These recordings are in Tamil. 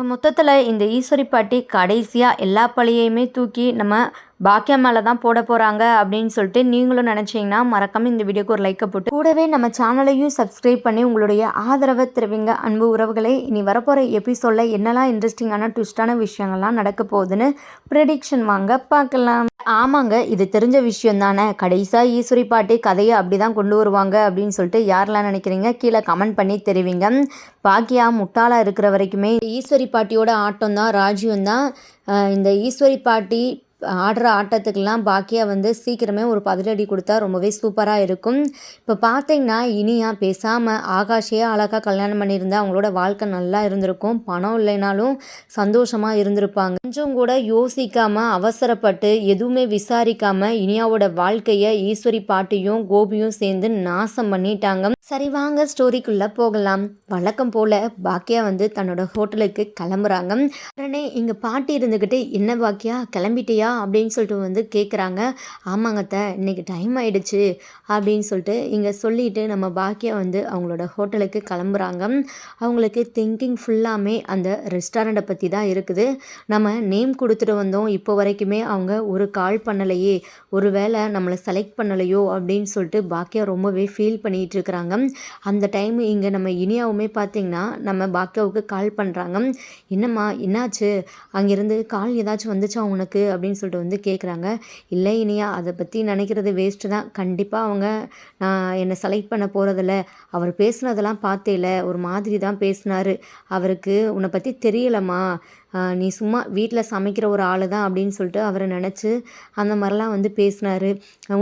மொத்தத்தில் இந்த ஈஸ்வரி பாட்டி கடைசியாக எல்லா பழியையுமே தூக்கி நம்ம பாக்கியா மேலே தான் போட போகிறாங்க அப்படின்னு சொல்லிட்டு நீங்களும் நினச்சிங்கன்னா மறக்காமல் இந்த வீடியோக்கு ஒரு லைக்கை போட்டு கூடவே நம்ம சேனலையும் சப்ஸ்கிரைப் பண்ணி உங்களுடைய ஆதரவை தெரிவிங்க. அன்பு உறவுகளை இனி வரப்போகிற எபிசோடில் என்னெல்லாம் இன்ட்ரெஸ்டிங்கான ட்விஸ்டான விஷயங்கள்லாம் நடக்க போகுதுன்னு ப்ரெடிக்ஷன் வாங்க பார்க்கலாம். ஆமாங்க இது தெரிஞ்ச விஷயம் தானே. கடைசியாக ஈஸ்வரி பாட்டி கதையை அப்படி தான் கொண்டு வருவாங்க அப்படின்னு சொல்லிட்டு யாரெல்லாம் நினைக்கிறீங்க? கீழே கமெண்ட் பண்ணி தெரிவிங்க. பாக்கியா முட்டாளாக இருக்கிற வரைக்குமே ஈஸ்வரி பாட்டியோட ஆட்டம் தான் ராஜ்யம் தான் இந்த ஈஸ்வரி பாட்டி ஆடுற ஆட்டத்துக்கெல்லாம் பாக்கியா வந்து சீக்கிரமே ஒரு பதிலடி கொடுத்தா ரொம்பவே சூப்பராக இருக்கும். இப்போ பார்த்தீங்கன்னா இனியா பேசாமல் ஆகாஷையே அழகாக கல்யாணம் பண்ணியிருந்தா அவங்களோட வாழ்க்கை நல்லா இருந்திருக்கும். பணம் இல்லைனாலும் சந்தோஷமாக இருந்திருப்பாங்க. கொஞ்சம் கூட யோசிக்காமல் அவசரப்பட்டு எதுவுமே விசாரிக்காமல் இனியாவோட வாழ்க்கையை ஈஸ்வரி பாட்டியும் கோபியும் சேர்ந்து நாசம் பண்ணிட்டாங்க. சரி வாங்க ஸ்டோரிக்குள்ளே போகலாம். வழக்கம் போல் பாக்கியா வந்து தன்னோட ஹோட்டலுக்கு கிளம்புறாங்க. உடனே இங்கே பாட்டி இருந்துக்கிட்டு என்ன பாக்கியா கிளம்பிட்டியா? அப்படின்னு சொல்லிட்டு வந்து கேட்குறாங்க ஆமாங்கத்த இன்றைக்கி இன்னைக்கு டைம் ஆயிடுச்சு அப்படின்னு சொல்லிட்டு இங்கே சொல்லிட்டு நம்ம பாக்கியா வந்து அவங்களோட ஹோட்டலுக்கு கிளம்புறாங்க. அவங்களுக்கு திங்கிங் ஃபுல்லாமே அந்த ரெஸ்டாரண்ட்டை பற்றி தான் இருக்குது. நம்ம நேம் கொடுத்துட்டு வந்தோம். இப்போ வரைக்குமே அவங்க ஒரு கால் பண்ணலையே. ஒரு வேளை நம்மளை செலக்ட் பண்ணலையோ அப்படின்னு சொல்லிட்டு பாக்கியா ரொம்பவே ஃபீல் பண்ணிகிட்டு இருக்கிறாங்க. அந்த டைம் இங்கே நம்ம இனியாவுமே பார்த்திங்கன்னா நம்ம பாக்கியாவுக்கு கால் பண்ணுறாங்க என்னம்மா என்னாச்சு? அங்கேருந்து கால் ஏதாச்சும் வந்துச்சா உனக்கு அப்படின்னு அப்படின்னு சொல்லிட்டு வந்து கேட்குறாங்க இல்லை இனியா அதை பற்றி நினைக்கிறது வேஸ்ட்டு தான். கண்டிப்பாக அவங்க நான் என்னை செலக்ட் பண்ண போகிறதில்ல அவர் பேசுனதெல்லாம் பார்த்தேல. ஒரு மாதிரி தான் பேசினார். அவருக்கு உன்னை பற்றி தெரியலம்மா. நீ சும்மா வீட்டில் சமைக்கிற ஒரு ஆள் தான் அப்படின்னு சொல்லிட்டு அவரை நினச்சி அந்த மாதிரிலாம் வந்து பேசினாரு.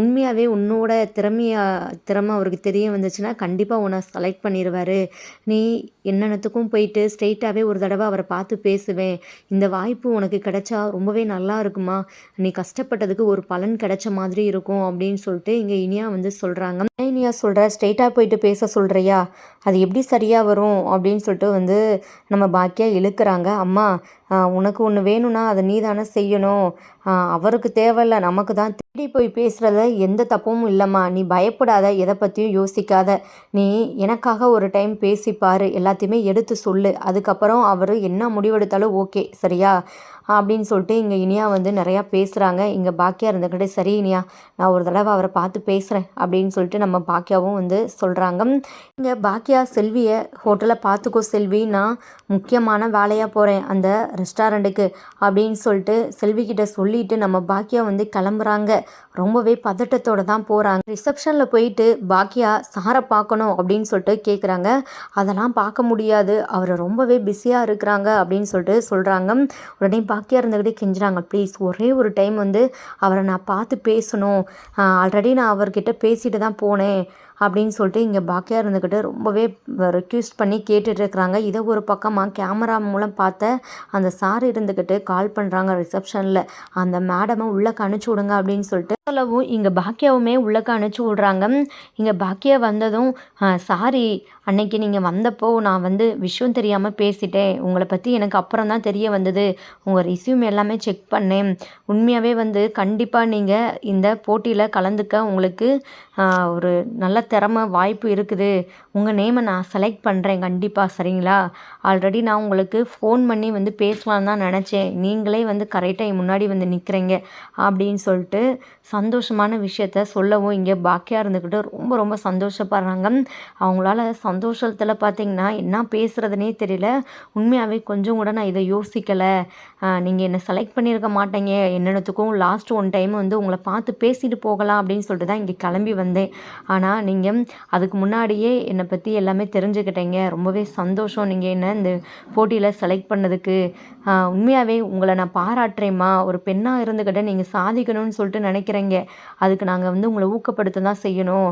உண்மையாகவே உன்னோட திறமையாக திறமை அவருக்கு தெரிய வந்துச்சுன்னா கண்டிப்பாக உன்னை செலக்ட் பண்ணிடுவார் நீ என்னென்னத்துக்கும் போயிட்டு ஸ்ட்ரெயிட்டாகவே ஒரு தடவை அவரை பார்த்து பேசுவேன். இந்த வாய்ப்பு உனக்கு கிடைச்சா ரொம்பவே நல்லா இருக்குமா? நீ கஷ்டப்பட்டதுக்கு ஒரு பலன் கிடைச்ச மாதிரி இருக்கும் அப்படின்னு சொல்லிட்டு இங்கே இனியா வந்து சொல்கிறாங்க இனியா சொல்கிற ஸ்ட்ரெயிட்டாக போயிட்டு பேச சொல்கிறியா அது எப்படி சரியாக வரும்? அப்படின்னு சொல்லிட்டு வந்து நம்ம பாக்கியா இழுக்கிறாங்க. அம்மா உனக்கு ஒன்று வேணும்னா அதை நீ தானே செய்யணும் அவருக்கு தேவையில்ல. நமக்கு தான் தேடி போய் பேசுகிறத எந்த தப்பும் இல்லைம்மா. நீ பயப்படாத எதை பற்றியும் யோசிக்காத. நீ எனக்காக ஒரு டைம் பேசிப்பார். எல்லாத்தையுமே எடுத்து சொல்லு. அதுக்கப்புறம் அவர் என்ன முடிவெடுத்தாலும் ஓகே சரியா? அப்படின்னு சொல்லிட்டு இங்கே இனியா வந்து நிறையா பேசுகிறாங்க இங்கே பாக்கியா இருந்துக்கிட்டு சரி இனியா நான் ஒரு தடவை அவரை பார்த்து பேசுகிறேன் அப்படின்னு சொல்லிட்டு நம்ம பாக்கியாவும் வந்து சொல்கிறாங்க இங்கே பாக்கியா செல்வியை ஹோட்டலில் பார்த்துக்கோ செல்வி நான் முக்கியமான வேலையாக போகிறேன் அந்த ரெஸ்டாரண்ட்டுக்கு அப்படின்னு சொல்லிட்டு செல்விக்கிட்ட சொல்லிட்டு நம்ம பாக்கியா வந்து கிளம்புறாங்க. ரொம்பவே பதட்டத்தோட தான் போகிறாங்க ரிசப்ஷனில் போயிட்டு பாக்கியா சாரை பார்க்கணும் அப்படின்னு சொல்லிட்டு கேட்குறாங்க அதெல்லாம் பார்க்க முடியாது. அவர் ரொம்பவே பிஸியாக இருக்கிறாங்க அப்படின்னு சொல்லிட்டு சொல்கிறாங்க உடனே பாக்கியாக இருந்துக்கிட்டே கெஞ்சுறாங்க. ப்ளீஸ் ஒரே ஒரு டைம் வந்து அவரை நான் பார்த்து பேசணும். ஆல்ரெடி நான் அவர்கிட்ட பேசிட்டு தான் போனேன். அப்படின்னு சொல்லிட்டு இங்கே பாக்கியாக இருந்துக்கிட்டு ரொம்பவே ரெக்யூஸ்ட் பண்ணி கேட்டுட்டு இருக்கிறாங்க. இதை ஒரு பக்கமாக கேமரா மூலம் பார்த்த அந்த சார் இருந்துக்கிட்டு கால் பண்ணுறாங்க ரிசப்ஷனில் அந்த மேடமை உள்ளே கணிச்சு விடுங்க அப்படின்னு சொல்லிட்டு சொல்லவும் இங்கே பாக்கியாவுமே உள்ளக்க அனுப்பிச்சி விட்றாங்க. இங்கே பாக்கியா வந்ததும் சாரி அன்னைக்கு நீங்கள் வந்தப்போ நான் வந்து விஷயம் தெரியாமல் பேசிட்டேன். உங்களை பற்றி எனக்கு அப்புறம் தான் தெரிய வந்தது. உங்கள் ரெஸ்யூம் எல்லாமே செக் பண்ணேன். உண்மையாகவே வந்து கண்டிப்பாக நீங்கள் இந்த போட்டியில் கலந்துக்க உங்களுக்கு ஒரு நல்ல திறமை வாய்ப்பு இருக்குது. உங்கள் நேமை நான் செலக்ட் பண்ணுறேன் கண்டிப்பாக சரிங்களா? ஆல்ரெடி நான் உங்களுக்கு ஃபோன் பண்ணி வந்து பேசலான்னு தான் நினச்சேன். நீங்களே வந்து கரெக்டாக முன்னாடி வந்து நிற்கிறீங்க அப்படின்னு சொல்லிட்டு சந்தோஷமான விஷயத்த சொல்லவும் இங்கே பாக்கியாக இருந்துக்கிட்டு ரொம்ப ரொம்ப சந்தோஷப்படுறாங்க அவங்களால சந்தோஷத்தில் பார்த்தீங்கன்னா என்ன பேசுகிறதுனே தெரியல. உண்மையாகவே கொஞ்சம் கூட நான் இதை யோசிக்கலை. நீங்கள் என்னை செலக்ட் பண்ணியிருக்க மாட்டீங்க. என்னென்னத்துக்கும் லாஸ்ட் ஒன் டைம் வந்து உங்களை பார்த்து பேசிட்டு போகலாம் அப்படின்னு சொல்லிட்டு தான் இங்கே கிளம்பி வந்தேன். ஆனால் நீங்கள் அதுக்கு முன்னாடியே என்னை பற்றி எல்லாமே தெரிஞ்சுக்கிட்டீங்க. ரொம்பவே சந்தோஷம். நீங்கள் என்ன இந்த போட்டியில் செலக்ட் பண்ணதுக்கு. உண்மையாகவே உங்களை நான் பாராட்டுறேம்மா. ஒரு பெண்ணாக இருந்துக்கிட்ட நீங்கள் சாதிக்கணும்னு சொல்லிட்டு நினைக்கிறேன் அதுக்கு நாங்கள் வந்து உங்களை ஊக்கப்படுத்த தான் செய்யணும்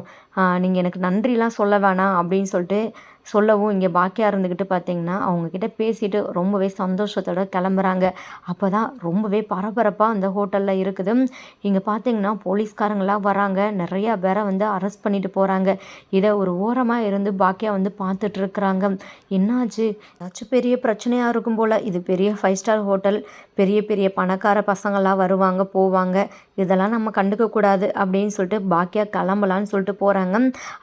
நீங்கள் எனக்கு நன்றிலாம் சொல்ல வேணாம் அப்படின்னு சொல்லிட்டு சொல்லவும் இங்கே பாக்கியா இருந்துக்கிட்டு பார்த்தீங்கன்னா அவங்கக்கிட்ட பேசிட்டு ரொம்பவே சந்தோஷத்தோட கிளம்புறாங்க. அப்போ தான் ரொம்பவே பரபரப்பாக அந்த ஹோட்டலில் இருக்குது. இங்கே பார்த்தீங்கன்னா போலீஸ்காரங்களாம் வராங்க. நிறையா பேரை வந்து அரெஸ்ட் பண்ணிட்டு போகிறாங்க இதை ஒரு ஓரமாக இருந்து பாக்கியா வந்து பார்த்துட்ருக்குறாங்க என்னாச்சு? ஏதாச்சும் பெரிய பிரச்சனையாக இருக்கும் போல். இது பெரிய ஃபைவ் ஸ்டார் ஹோட்டல். பெரிய பெரிய பணக்கார பசங்களாம் வருவாங்க போவாங்க. இதெல்லாம் நம்ம கண்டுக்க கூடாது அப்படின்னு சொல்லிட்டு பாக்கியா கிளம்பலான்னு சொல்லிட்டு போகிறாங்க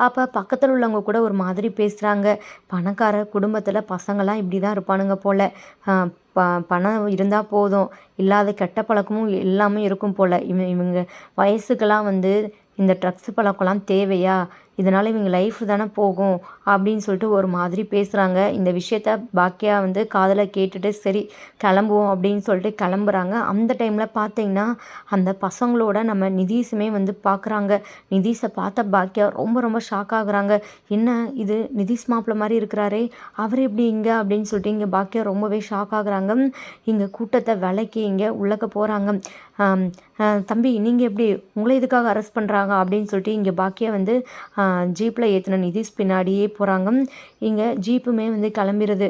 அப்போ பக்கத்தில் உள்ளவங்க கூட ஒரு மாதிரி பேசுகிறாங்க பணக்கார குடும்பத்தில் பசங்கள்லாம் இப்படி தான் இருப்பானுங்க போல். ப பணம் இருந்தால் போதும். இல்லாத கெட்ட பழக்கமும் எல்லாமே இருக்கும் போல். இவ இவங்க வயசுக்கெல்லாம் வந்து இந்த ட்ரக்ஸ் பழக்கம்லாம் தேவையா? இதனால் இவங்க லைஃப் தானே போகும். அப்படின்னு சொல்லிட்டு ஒரு மாதிரி பேசுகிறாங்க இந்த விஷயத்த பாக்கியா வந்து காதில் கேட்டுட்டு சரி கிளம்புவோம் அப்படின்னு சொல்லிட்டு கிளம்புறாங்க. அந்த டைமில் பார்த்தீங்கன்னா அந்த பசங்களோட நம்ம நிதீஷுமே வந்து பார்க்குறாங்க நிதீஷை பார்த்த பாக்கியா ரொம்ப ரொம்ப ஷாக் ஆகுறாங்க. என்ன இது? நிதீஷ் மாப்பிள்ள மாதிரி இருக்கிறாரே. அவர் எப்படி இங்கே? அப்படின்னு சொல்லிட்டு இங்கே பாக்கியா ரொம்பவே ஷாக் ஆகுறாங்க. இங்கே கூட்டத்தை விலைக்கு இங்கே உள்ளக்க போகிறாங்க தம்பி நீங்கள் எப்படி? உங்களை இதுக்காக அரெஸ்ட் பண்ணுறாங்க அப்படின்னு சொல்லிட்டு இங்கே பாக்கியா வந்து ஜீப்பில் ஏற்றின நிதிஷ் பின்னாடியே போகிறாங்க இங்கே ஜீப்புமே வந்து கிளம்பிடுது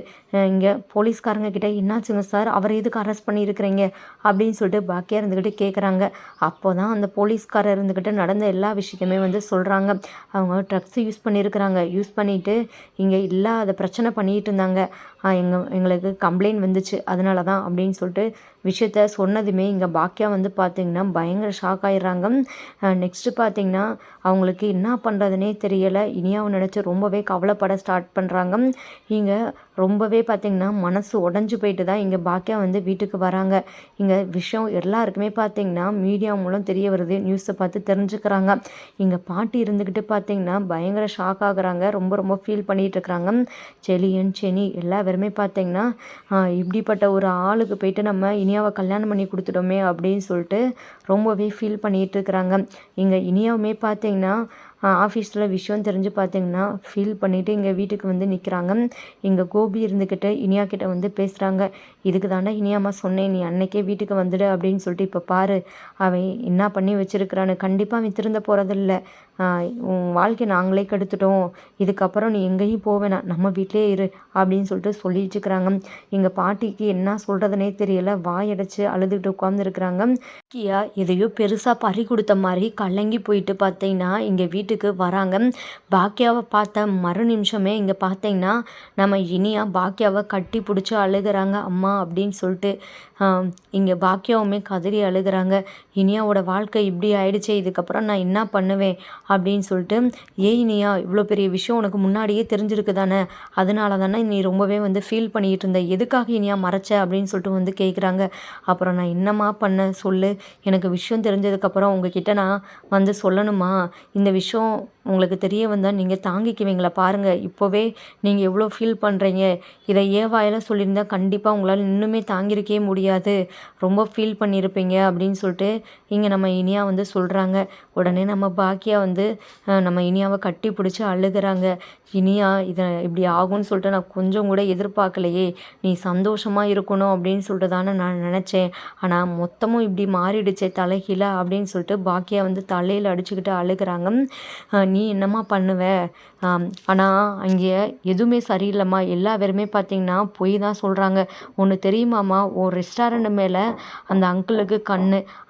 இங்கே போலீஸ்காரங்க கிட்டே என்னாச்சுங்க சார்? அவரை எதுக்கு அரெஸ்ட் பண்ணியிருக்கிறீங்க? அப்படின்னு சொல்லிட்டு பாக்கியாக இருந்துக்கிட்டு கேட்குறாங்க அப்போ தான் அந்த போலீஸ்காரர் இருந்துக்கிட்டு நடந்த எல்லா விஷயத்தையுமே வந்து சொல்கிறாங்க அவங்க ட்ரக்ஸ் யூஸ் பண்ணியிருக்கிறாங்க. யூஸ் பண்ணிவிட்டு இங்கே இல்லாத பிரச்சனை பண்ணிகிட்டு இருந்தாங்க. எங்கள் எங்களுக்கு கம்ப்ளைண்ட் வந்துச்சு. அதனால தான் அப்படின்னு சொல்லிட்டு விஷயத்த சொன்னதுமே இங்கே பாக்கியா வந்து பார்த்திங்கன்னா பயங்கர ஷாக் ஆகிடுறாங்க நெக்ஸ்ட்டு பார்த்திங்கன்னா அவங்களுக்கு என்ன பண்ணுறதுனே தெரியலை. இனியாவை நினச்சி ரொம்பவே கவலைப்பட ஸ்டார்ட் பண்ணுறாங்க இங்கே ரொம்பவே பார்த்திங்கன்னா மனசு உடஞ்சி போயிட்டு தான் இங்கே பாக்கியா வந்து வீட்டுக்கு வராங்க. இங்கே விஷயம் எல்லாருக்குமே பார்த்திங்கன்னா மீடியா மூலம் தெரிய வருது நியூஸை பார்த்து தெரிஞ்சுக்கிறாங்க. இங்கே பாட்டி இருந்துக்கிட்டு பார்த்திங்கன்னா பயங்கர ஷாக் ஆகுறாங்க ரொம்ப ரொம்ப ஃபீல் பண்ணிகிட்டு இருக்கிறாங்க செலியன் செனி எல்லா பேருமே பார்த்திங்கன்னா இப்படிப்பட்ட ஒரு ஆளுக்கு போயிட்டு நம்ம இனியாவை கல்யாணம் பண்ணி கொடுத்துட்டோமே அப்படின்னு சொல்லிட்டு ரொம்பவே ஃபீல் பண்ணிகிட்டு இருக்கிறாங்க இங்கே இனியாவுமே பார்த்திங்கன்னா ஆஃபீஸில் விஷயம் தெரிஞ்சு பார்த்தீங்கன்னா ஃபீல் பண்ணிவிட்டு இங்கே வீட்டுக்கு வந்து நிற்கிறாங்க இங்கே கோபி இருந்துக்கிட்டு இனியா கிட்ட வந்து பேசுகிறாங்க இதுக்கு தாண்டா இனியாம்மா சொன்னேன். நீ அன்னைக்கே வீட்டுக்கு வந்துடு அப்படின்னு சொல்லிட்டு இப்போ பாரு. அவன் என்ன பண்ணி வச்சுருக்கிறான்னு கண்டிப்பாக அவன் திருந்த போகிறதில்ல உன் வாழ்க்கையை நாங்களே கெடுத்துட்டோம். இதுக்கப்புறம் நீ எங்கேயும் போவேணா நம்ம வீட்டிலே இரு அப்படின்னு சொல்லிட்டு சொல்லிட்டுருக்குறாங்க எங்கள் பாட்டிக்கு என்ன சொல்கிறதுனே தெரியல. வாயடைச்சு அழுதுகிட்டு உட்காந்துருக்குறாங்க கியா எதையோ பெருசாக பறி கொடுத்த மாதிரி கலங்கி போயிட்டு பார்த்தீங்கன்னா எங்கள் வீட்டுக்கு வராங்க. பாக்கியாவை பார்த்த மறு நிமிஷமே இங்கே பார்த்தீங்கன்னா நம்ம இனியா பாக்கியாவை கட்டி பிடிச்சி அழுகிறாங்க. அம்மா அப்படின்னு சொல்லிட்டு இங்கே பாக்கியாவுமே கதறி அழுகிறாங்க. இனியாவோட வாழ்க்கை இப்படி ஆயிடுச்சே இதுக்கப்புறம் நான் என்ன பண்ணுவேன் அப்படின்னு சொல்லிட்டு ஏ இனியா இவ்வளோ பெரிய விஷயம் உனக்கு முன்னாடியே தெரிஞ்சிருக்கு தானே? அதனால தானே நீ ரொம்பவே வந்து ஃபீல் பண்ணிகிட்டு இருந்த. எதுக்காக இனியா மறைச்ச அப்படின்னு சொல்லிட்டு வந்து கேட்குறாங்க அப்புறம் நான் என்னம்மா பண்ண? சொல்லு. எனக்கு விஷயம் தெரிஞ்சதுக்கப்புறம் உங்ககிட்ட நான் வந்து சொல்லணுமா? இந்த விஷயம் உங்களுக்கு தெரிய வந்தால் நீங்கள் தாங்கிக்குவீங்களா? பாருங்கள் இப்போவே நீங்கள் எவ்வளோ ஃபீல் பண்ணுறீங்க இதை ஏவாயில் சொல்லியிருந்தால் கண்டிப்பாக உங்களால் இன்னுமே தாங்கியிருக்கவே முடியாது. ரொம்ப ஃபீல் பண்ணியிருப்பீங்க அப்படின்னு சொல்லிட்டு இங்கே நம்ம இனியா வந்து சொல்கிறாங்க உடனே நம்ம பாக்கியா வந்து நம்ம இனியாவை கட்டி பிடிச்சி அழுகிறாங்க. இனியா இதை இப்படி ஆகும்னு சொல்லிட்டு நான் கொஞ்சம் கூட எதிர்பார்க்கலையே. நீ சந்தோஷமாக இருக்கணும் அப்படின்னு சொல்லிட்டு தானே நான் நினச்சேன். ஆனால் மொத்தமும் இப்படி மாறிடுச்சே தலைகீழ அப்படின்னு சொல்லிட்டு பாக்கியா வந்து தலையில் அடிச்சுக்கிட்டு அழுகிறாங்க. நீ நீ என்னம்மா பண்ணுவ? ஆனால் அங்கே எதுவுமே சரியில்லைம்மா. எல்லா பேருமே பார்த்தீங்கன்னா பொய் தான் சொல்கிறாங்க ஒன்று தெரியுமாம்மா? ஒரு ரெஸ்டாரண்ட் மேலே அந்த அங்கிளுக்கு கண்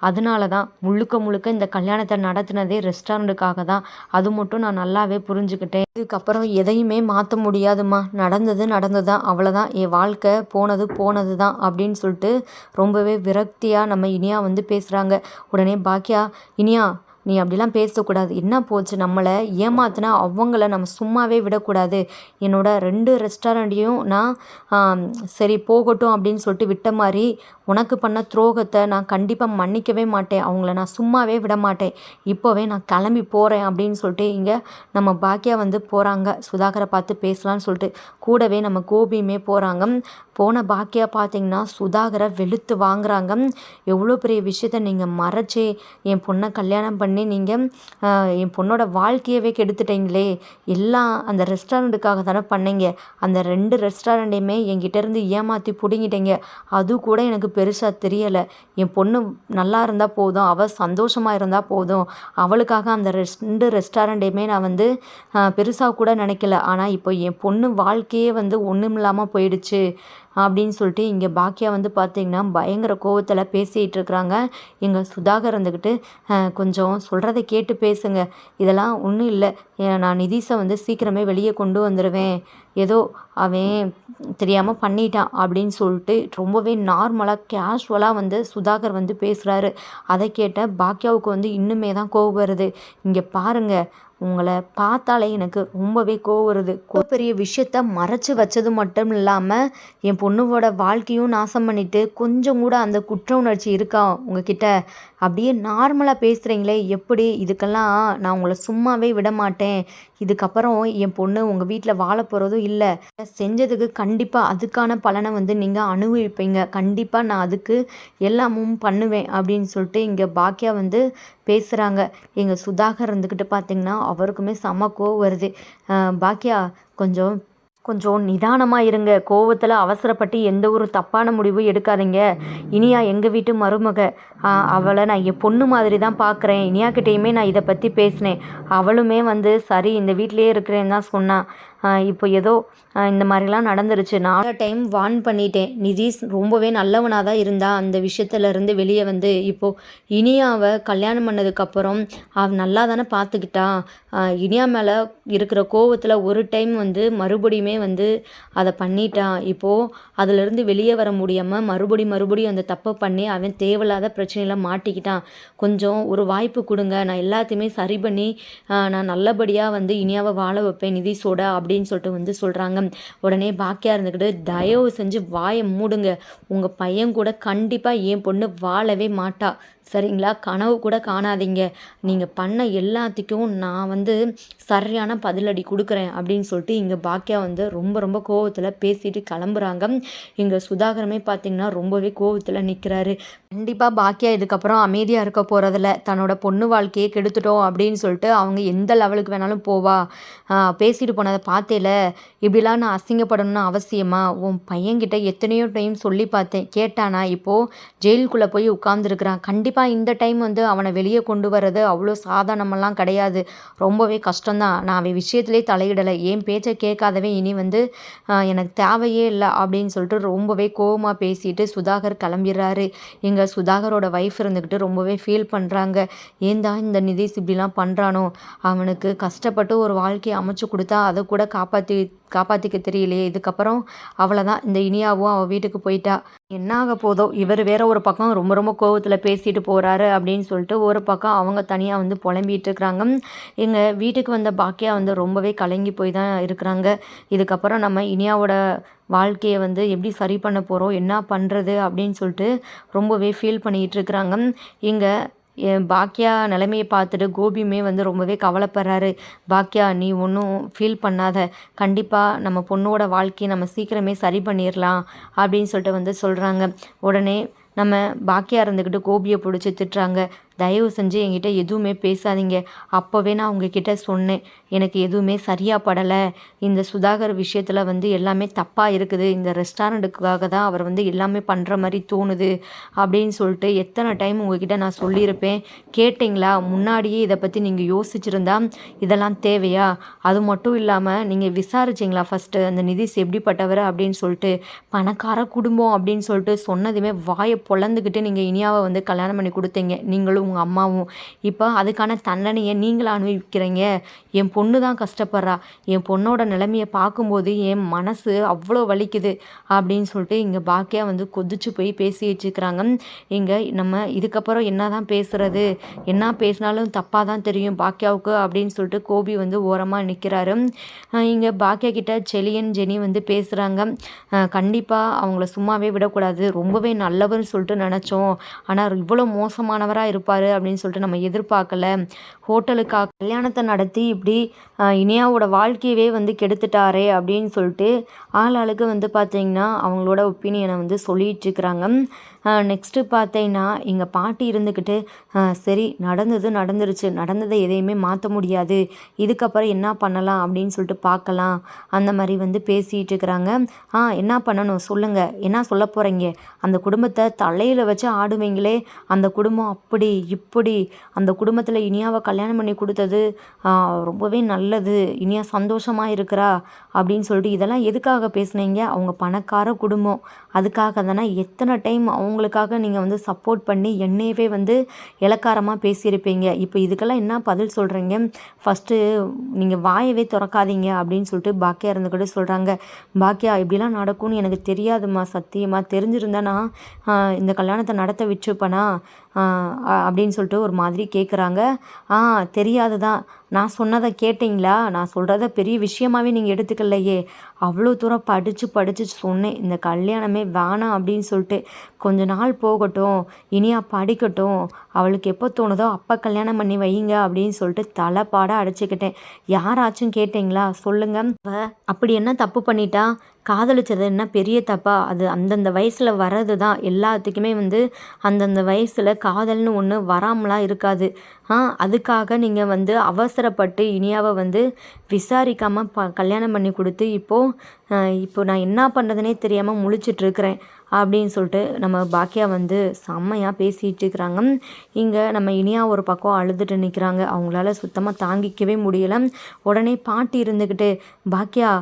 அதனால தான் முழுக்க முழுக்க இந்த கல்யாணத்தை நடத்தினதே ரெஸ்டாரண்ட்டுக்காக தான். அது மட்டும் நான் நல்லாவே புரிஞ்சுக்கிட்டேன். இதுக்கப்புறம் எதையுமே மாற்ற முடியாதுமா நடந்தது நடந்தது தான் அவ்வளோதான் என் வாழ்க்கை போனது போனது தான் அப்படின்னு சொல்லிட்டு ரொம்பவே விரக்தியாக நம்ம இனியா வந்து பேசுகிறாங்க உடனே பாக்கியா இனியா நீ அப்படிலாம் பேசக்கூடாது. என்ன போச்சு? நம்மளை ஏமாத்தினா அவங்கள நம்ம சும்மாவே விடக்கூடாது. என்னோட ரெண்டு ரெஸ்டாரண்ட்டையும் நான் சரி போகட்டும் அப்படின்னு சொல்லிட்டு விட்ட மாதிரி உனக்கு பண்ண துரோகத்தை நான் கண்டிப்பாக மன்னிக்கவே மாட்டேன். அவங்கள நான் சும்மாவே விட மாட்டேன். இப்போவே நான் கிளம்பி போகிறேன் அப்படின்னு சொல்லிட்டு இங்கே நம்ம பாக்கியா வந்து போகிறாங்க சுதாகரை பார்த்து பேசலான்னு சொல்லிட்டு கூடவே நம்ம கோபியுமே போகிறாங்க போன பாக்கியா பார்த்தீங்கன்னா சுதாகரை வெளுத்து வாங்குறாங்க. எவ்வளோ பெரிய விஷயத்த நீங்கள் மறைச்சி என் பொண்ணை கல்யாணம் பண்ணி நீங்கள் என் பொண்ணோட வாழ்க்கையவே கெடுத்துட்டீங்களே. எல்லாம் அந்த ரெஸ்டாரண்ட்டுக்காக தானே பண்ணீங்க. அந்த ரெண்டு ரெஸ்டாரண்ட்டையுமே என்கிட்டேருந்து ஏமாற்றி பிடுங்கிட்டீங்க. அது கூட எனக்கு பெருசாக தெரியலை. என் பொண்ணு நல்லா இருந்தால் போதும் அவள் சந்தோஷமாக இருந்தால் போதும். அவளுக்காக அந்த ரெண்டு ரெஸ்டாரண்ட்டையுமே நான் வந்து பெருசாக கூட நினைக்கல. ஆனால் இப்போ என் பொண்ணு வாழ்க்கையே வந்து ஒன்றும் இல்லாமல் போயிடுச்சு. அப்படின்னு சொல்லிட்டு இங்கே பாக்கியா வந்து பார்த்திங்கன்னா பயங்கர கோவத்தில் பேசிகிட்டு இருக்கிறாங்க. எங்கள் சுதாகர் இருந்துக்கிட்டு கொஞ்சம் சொல்கிறத கேட்டு பேசுங்க. இதெல்லாம் ஒன்றும் இல்லை. நான் நிதிஷை வந்து சீக்கிரமே வெளியே கொண்டு வந்துடுவேன் ஏதோ அவன் தெரியாமல் பண்ணிட்டான். அப்படின்னு சொல்லிட்டு ரொம்பவே நார்மலாக கேஷுவலாக வந்து சுதாகர் வந்து பேசுகிறாரு அதை கேட்ட பாக்கியாவுக்கு வந்து இன்னுமே தான் கோவம் வருது. இங்கே பாருங்கள் உங்களை பார்த்தாலே எனக்கு ரொம்பவே கோவம் வருது. கோ பெரிய விஷயத்த மறைச்சு வச்சது மட்டும் இல்லாமல் என் பொண்ணுவோட வாழ்க்கையும் நாசம் பண்ணிட்டு கொஞ்சம் கூட அந்த குற்ற உணர்ச்சி இருக்கா உங்ககிட்ட? அப்படியே நார்மலாக பேசுகிறீங்களே எப்படி இதுக்கெல்லாம் நான் உங்களை சும்மாவே விட மாட்டேன் இதுக்கப்புறம் என் பொண்ணு உங்கள் வீட்டில் வாழ போகிறதும் இல்லை. செஞ்சதுக்கு கண்டிப்பாக அதுக்கான பலனை வந்து நீங்கள் அனுபவிப்பீங்க. கண்டிப்பாக நான் அதுக்கு எல்லாமும் பண்ணுவேன் அப்படின்னு சொல்லிட்டு இங்கே பாக்கியா வந்து பேசுகிறாங்க எங்கள் சுதாகர் இருந்துக்கிட்டு பார்த்தீங்கன்னா அவருக்குமே செம கோவம் வருது. பாக்கியா கொஞ்சம் கொஞ்சம் நிதானமாக இருங்க. கோவத்தில் அவசரப்பட்டு எந்த ஒரு தப்பான முடிவும் எடுக்காதீங்க. இனியா எங்கள் வீட்டு மருமக. அவளை நான் என் பொண்ணு மாதிரி தான் பார்க்குறேன் இனியாக்கிட்டேயுமே நான் இதை பற்றி பேசினேன். அவளுமே வந்து சரி இந்த வீட்டிலேயே இருக்கிறேன்னு தான் சொன்னான் இப்போ ஏதோ இந்த மாதிரிலாம் நடந்துருச்சு. நான் டைம் வார்ன் பண்ணிட்டேன். நிதிஷ் ரொம்பவே நல்லவனாக தான் இருந்தா அந்த விஷயத்துலேருந்து வெளியே வந்து இப்போது இனியாவை கல்யாணம் பண்ணதுக்கப்புறம் அவன் நல்லா தானே பார்த்துக்கிட்டா இனியா மேலே இருக்கிற கோவத்தில் ஒரு டைம் வந்து மறுபடியுமே வந்து அதை பண்ணிட்டான் இப்போது அதிலிருந்து வெளியே வர முடியாமல் மறுபடி மறுபடியும் அந்த தப்பை பண்ணி அவன் தேவையில்லாத பிரச்சனையில் மாட்டிக்கிட்டான் கொஞ்சம் ஒரு வாய்ப்பு கொடுங்க. நான் எல்லாத்தையுமே சரி பண்ணி நான் நல்லபடியாக வந்து இனியாவை வாழ வைப்பேன். நிதிஷோட அப்படின்னு சொல்லிட்டு வந்து சொல்கிறாங்க உடனே பாக்கியா இருந்துக்கிட்டு தயவு செஞ்சு வாயை மூடுங்க. உங்கள் பையன் கூட கண்டிப்பாக என் பொண்ணு வாழவே மாட்டா. சரிங்களா? கனவு கூட காணாதீங்க. நீங்கள் பண்ண எல்லாத்துக்கும் நான் வந்து சரியான பதிலடி கொடுக்குறேன் அப்படின்னு சொல்லிட்டு இங்கே பாக்கியா வந்து ரொம்ப ரொம்ப கோவத்தில் பேசிட்டு கிளம்புறாங்க. இங்கே சுதாகரமே பார்த்தீங்கன்னா ரொம்பவே கோவத்தில் நிற்கிறாரு கண்டிப்பாக பாக்கியா இதுக்கப்புறம் அமைதியாக இருக்க போகிறதில்ல தன்னோட பொண்ணு வாழ்க்கையை கெடுத்துட்டோம் அப்படின்னு சொல்லிட்டு அவங்க எந்த லெவலுக்கு வேணாலும் போவா. பேசிட்டு போனதை பார்த்தேல. இப்படிலாம் நான் அசிங்கப்படணும்னு அவசியமா? உன் பையன்கிட்ட எத்தனையோ டைம் சொல்லி பார்த்தேன். கேட்டானா? இப்போது ஜெயிலுக்குள்ளே போய் உட்காந்துருக்குறான் கண்டிப்பாக இந்த டைம் வந்து அவனை வெளியே கொண்டு வர்றது அவ்வளோ சாதாரணமெல்லாம் கிடையாது. ரொம்பவே கஷ்டம்தான். நான் அவன் விஷயத்துலேயே தலையிடலை. ஏன் பேச்சை கேட்காதவன் இனி வந்து எனக்கு தேவையே இல்லை அப்படின்னு சொல்லிட்டு ரொம்பவே கோவமாக பேசிட்டு சுதாகர் கிளம்பிடுறாரு. எங்கள் சுதாகரோட ஒய்ஃப் இருந்துக்கிட்டு ரொம்பவே ஃபீல் பண்ணுறாங்க ஏன்டா இந்த நிதிஷ் இப்படிலாம் பண்ணுறானோ அவனுக்கு கஷ்டப்பட்டு ஒரு வாழ்க்கையை அமைச்சு கொடுத்தா அதை கூட காப்பாற்றி காப்பாற்றிக்க தெரியலையே. இதுக்கப்புறம் அவ்வளோதான் இந்த இனியாவும் அவள் வீட்டுக்கு போயிட்டா. என்ன ஆக போதோ இவர் வேற ஒரு பக்கம் ரொம்ப ரொம்ப கோவத்தில் பேசிட்டு போகிறாரு அப்படின்னு சொல்லிட்டு ஒரு பக்கம் அவங்க தனியாக வந்து புலம்பிட்டு இருக்கிறாங்க. எங்கள் வீட்டுக்கு வந்த பாக்கியா வந்து ரொம்பவே கலங்கி போய் தான் இருக்கிறாங்க. இதுக்கப்புறம் நம்ம இனியாவோட வாழ்க்கையை வந்து எப்படி சரி பண்ண போகிறோம் என்ன பண்ணுறது அப்படின்னு சொல்லிட்டு ரொம்பவே ஃபீல் பண்ணிகிட்டு இருக்கிறாங்க. இங்கே பாக்கியா நிலைமையை பார்த்துட்டு கோபியுமே வந்து ரொம்பவே கவலைப்படுறாரு. பாக்கியா நீ ஒன்றும் ஃபீல் பண்ணாத. கண்டிப்பாக நம்ம பொண்ணோட வாழ்க்கையை நம்ம சீக்கிரமே சரி பண்ணிடலாம் அப்படின்னு சொல்லிட்டு வந்து சொல்கிறாங்க உடனே நம்ம பாக்கியா இருந்துக்கிட்டு கோபியை பிடிச்சி திட்டுறாங்க. தயவு செஞ்சு என்கிட்ட எதுவுமே பேசாதீங்க. அப்போவே நான் உங்ககிட்ட சொன்னேன். எனக்கு எதுவுமே சரியாக படலை. இந்த சுதாகர் விஷயத்தில் வந்து எல்லாமே தப்பாக இருக்குது. இந்த ரெஸ்டாரண்ட்டுக்காக தான் அவர் வந்து எல்லாமே பண்ணுற மாதிரி தோணுது அப்படின்னு சொல்லிட்டு எத்தனை டைம் உங்ககிட்ட நான் சொல்லியிருப்பேன். கேட்டிங்களா? முன்னாடியே இதை பற்றி நீங்கள் யோசிச்சிருந்தா இதெல்லாம் தேவையா? அது மட்டும் இல்லாமல் நீங்கள் விசாரிச்சிங்களா ஃபஸ்ட்டு அந்த நிதிஷ் எப்படிப்பட்டவர் அப்படின்னு சொல்லிட்டு? பணக்கார குடும்பம் அப்படின்னு சொல்லிட்டு சொன்னதுமே வாயை பொழந்துக்கிட்டு நீங்கள் இனியாவை வந்து கல்யாணம் பண்ணி கொடுத்தீங்க. நீங்களும் உங்கள் அம்மாவும். இப்போ அதுக்கான தண்டனையை நீங்களும் அனுபவிக்கிறீங்க? என் பொண்ணு தான் கஷ்டப்படுறா. என் பொண்ணோட நிலைமையை பார்க்கும்போது என் மனசு அவ்வளோ வலிக்குது அப்படின்னு சொல்லிட்டு இங்கே பாக்கியா வந்து கொதிச்சு போய் பேசி வச்சுக்கிறாங்க இங்கே நம்ம இதுக்கப்புறம் என்ன தான் பேசுறது? என்ன பேசினாலும் தப்பாக தான் தெரியும் பாக்கியாவுக்கு அப்படின்னு சொல்லிட்டு கோபி வந்து ஓரமாக நிற்கிறாரு இங்கே பாக்கியா கிட்ட செலியன் ஜெனி வந்து பேசுகிறாங்க கண்டிப்பாக அவங்கள சும்மாவே விடக்கூடாது. ரொம்பவே நல்லவர்னு சொல்லிட்டு நினச்சோம். ஆனால் இவ்வளோ மோசமானவராக இருப்பார். அப்படின்னு சொல்லிட்டு நம்ம எதிர்பார்க்கல. ஹோட்டலுக்காக கல்யாணத்தை நடத்தி இப்படி இனியாவோட வாழ்க்கையவே வந்து கெடுத்துட்டாரே அப்படின்னு சொல்லிட்டு ஆள் ஆளுக்கு வந்து பார்த்திங்கன்னா அவங்களோட ஒப்பீனியனை வந்து சொல்லிட்டு இருக்கிறாங்க. நெக்ஸ்ட்டு பார்த்தீங்கன்னா எங்கள் பாட்டி இருந்துக்கிட்டு சரி நடந்தது நடந்துருச்சு நடந்ததை எதையுமே மாற்ற முடியாது இதுக்கப்புறம் என்ன பண்ணலாம் அப்படின்னு சொல்லிட்டு பார்க்கலாம் அந்த மாதிரி வந்து பேசிகிட்டு இருக்கிறாங்க. ஆ என்ன பண்ணணும் சொல்லுங்கள் என்ன சொல்ல போகிறீங்க அந்த குடும்பத்தை தலையில் வச்சு ஆடுவீங்களே அந்த குடும்பம் அப்படி இப்படி அந்த குடும்பத்தில் இனியாவை கல்யாணம் பண்ணி கொடுத்தது ரொம்பவே நல்லது இனியா சந்தோஷமாக இருக்கிறா அப்படின்னு சொல்லிட்டு இதெல்லாம் எதுக்காக பேசுனீங்க? அவங்க பணக்கார குடும்பம் அதுக்காக தானே எத்தனை டைம் அவங்களுக்காக நீங்கள் வந்து சப்போர்ட் பண்ணி என்னையவே வந்து இலக்காரமாக பேசியிருப்பீங்க. இப்போ இதுக்கெல்லாம் என்ன பதில் சொல்கிறீங்க ஃபஸ்ட்டு நீங்கள் வாயவே திறக்காதீங்க அப்படின்னு சொல்லிட்டு பாக்கியா இருந்துக்கிட்டு சொல்கிறாங்க பாக்கியா இப்படிலாம் நடக்கும்னு எனக்கு தெரியாதுமா சத்தியமாக தெரிஞ்சிருந்தா இந்த கல்யாணத்தை நடத்த விட்டுருப்பனா? அப்படின்னு சொல்லிட்டு ஒரு மாதிரி கேட்குறாங்க ஆ தெரியாது தான் நான் சொன்னதை கேட்டிங்களா? நான் சொல்கிறத பெரிய விஷயமாவே நீங்கள் எடுத்துக்கலையே. அவ்வளோ தூரம் படித்து படித்து சொன்னேன். இந்த கல்யாணமே வேணாம் அப்படின்னு சொல்லிட்டு கொஞ்ச நாள் போகட்டும். இனியா படிக்கட்டும். அவளுக்கு எப்போ தோணுதோ அப்போ கல்யாணம் பண்ணி வைங்க அப்படின்னு சொல்லிட்டு தலைப்பாடாக அடிச்சுக்கிட்டேன். யாராச்சும் கேட்டிங்களா? சொல்லுங்கள் அப்படி என்ன தப்பு பண்ணிட்டா? காதலிச்சது என்ன பெரிய தப்பா? அது அந்தந்த வயசில் வர்றது தான் எல்லாத்துக்குமே வந்து அந்தந்த வயசில் காதல்னு ஒன்று வராமலாம் இருக்காது. ஆ அதுக்காக நீங்கள் வந்து அவசரப்பட்டு இனியாவை வந்து விசாரிக்காமல் ப கல்யாணம் பண்ணி கொடுத்து இப்போது இப்போ நான் என்ன பண்ணுறதுனே தெரியாமல் முழிச்சிட்ருக்கிறேன் அப்படின்னு சொல்லிட்டு நம்ம பாக்கியா வந்து செம்மையாக பேசிகிட்டு இருக்கிறாங்க இங்கே நம்ம இனியா ஒரு பக்கம் அழுதுட்டு நிற்கிறாங்க அவங்களால சுத்தமாக தாங்கிக்கவே முடியலை. உடனே பாட்டி இருந்துக்கிட்டு பாக்கியா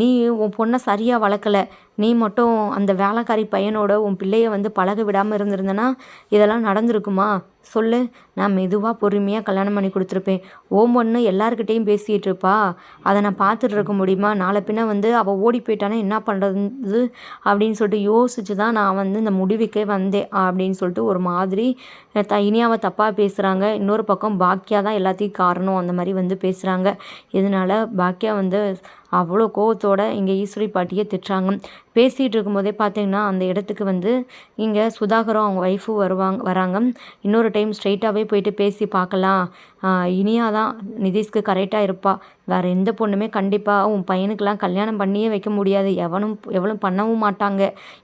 நீ உன் பொண்ணை சரியாக வளர்க்கல. நீ மட்டும் அந்த வேலைக்காரி பையனோட உன் பிள்ளையை வந்து பழக விடாமல் இருந்திருந்தனா இதெல்லாம் நடந்திருக்குமா? சொல்லு. நான் மெதுவாக பொறுமையாக கல்யாணம் பண்ணி கொடுத்துருப்பேன். ஓம் பொண்ணு எல்லாருக்கிட்டேயும் பேசிகிட்டு இருப்பா அதை நான் பார்த்துட்டு இருக்க முடியுமா? நாளை பின்ன வந்து அவள் ஓடி போயிட்டானா என்ன பண்ணுறது அப்படின்னு சொல்லிட்டு யோசிச்சு தான் நான் வந்து இந்த முடிவுக்கே வந்தேன் அப்படின்னு சொல்லிட்டு ஒரு மாதிரி த இனியாவை தப்பாக பேசுகிறாங்க இன்னொரு பக்கம் பாக்கியா தான் எல்லாத்தையும் காரணம் அந்த மாதிரி வந்து பேசுகிறாங்க இதனால் பாக்கியா வந்து அவ்வளோ கோவத்தோட இங்கே ஈஸ்வரி பாட்டியை திட்டுறாங்க. பேசிகிட்டு இருக்கும்போதே பார்த்தீங்கன்னா அந்த இடத்துக்கு வந்து இங்கே சுதாகரும் அவங்க ஒய்ஃபும் வருவாங்க வராங்க. இன்னொரு டைம் ஸ்ட்ரைட்டாகவே போயிட்டு பேசி பார்க்கலாம். இனியா தான் நிதிஷ்க்கு கரெக்டாக இருப்பாள் வேறு எந்த பொண்ணுமே கண்டிப்பாக உன் பையனுக்கெலாம் கல்யாணம் பண்ணியே வைக்க முடியாது. எவனும் எவளும் பண்ணவும் மாட்டாங்க.